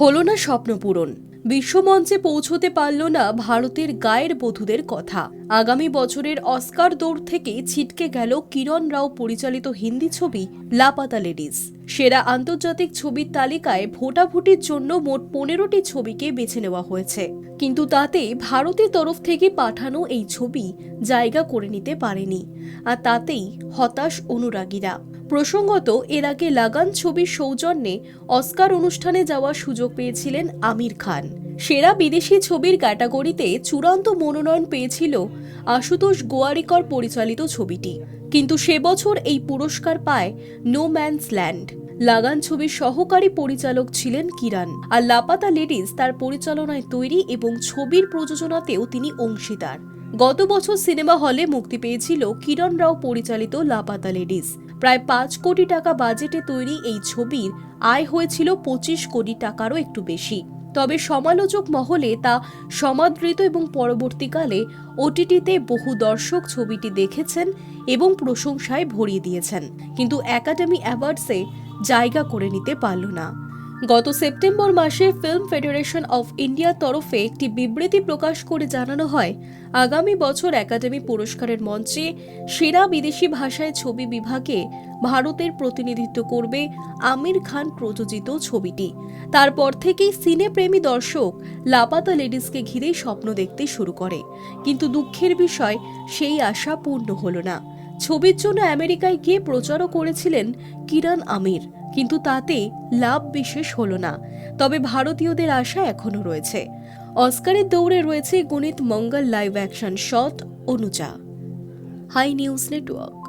হলো না স্বপ্ন পূরণ। বিশ্বমঞ্চে পৌঁছতে পারল না ভারতের গায়ের বধূদের কথা। আগামী বছরের অস্কার দৌড় থেকে ছিটকে গেল কিরণ রাও পরিচালিত হিন্দি ছবি লাপাতা লেডিস। সেরা আন্তর্জাতিক ছবির তালিকায় ভোটাভুটির জন্য মোট পনেরোটি ছবিকে বেছে নেওয়া হয়েছে। কিন্তু তাতে ভারতের তরফ থেকে পাঠানো এই ছবি জায়গা করে নিতে পারেনি। আর তাতেই হতাশ অনুরাগীরা। প্রসঙ্গত, এর আগে লাগান ছবির সৌজন্যে অস্কার অনুষ্ঠানে যাওয়ার সুযোগ পেয়েছিলেন আমির খান। সেরা বিদেশি ছবির ক্যাটাগরিতে চূড়ান্ত মনোনয়ন পেয়েছিল আশুতোষ গোয়ারিকর পরিচালিত ছবিটি। কিন্তু সে বছর এই পুরস্কার পায় নো ম্যানস ল্যান্ড লাগান ছবির সহকারী পরিচালক ছিলেন কিরান আর লাপাতা লেডিস তার পরিচালনায় তৈরি এবং ছবির প্রযোজনাতেও তিনি অংশীদার। গত বছর সিনেমা হলে মুক্তি পেয়েছিল কিরণ রাও পরিচালিত লাপাতা লেডিস। প্রায় পাঁচ কোটি টাকা বাজেটে তৈরি এই ছবির আয় হয়েছিল পঁচিশ কোটি টাকারও একটু বেশি। তবে সমালোচক মহলে তা সমাদৃত এবং পরবর্তীকালে ওটিটিতে বহু দর্শক ছবিটি দেখেছেন এবং প্রশংসায় ভরিয়ে দিয়েছেন। কিন্তু একাডেমি অ্যাওয়ার্ডসে জায়গা করে নিতে পারল না। গত সেপ্টেম্বর মাসে ফিল্ম ফেডারেশন অফ ইন্ডিয়ার তরফে একটি বিবৃতি প্রকাশ করে জানানো হয়, আগামী বছর একাডেমি পুরস্কারের মঞ্চে সেরা বিদেশি ভাষায় ছবি বিভাগে ভারতের প্রতিনিধিত্ব করবে আমির খান প্রযোজিত ছবিটি। তারপর থেকেই সিনেপ্রেমী দর্শক লাপাতা লেডিসকে ঘিরেই স্বপ্ন দেখতে শুরু করে। কিন্তু দুঃখের বিষয়, সেই আশা পূর্ণ হলো না। ছবির জন্য আমেরিকায় গিয়ে প্রচারও করেছিলেন কিরান আমির, কিন্তু তাতে লাভ বিশেষ হলো না। তবে ভারতীয়দের আশা এখনও রয়েছে। অস্কারের দৌড়ে রয়েছে Guneet Monga live action short Anuja. Hi news network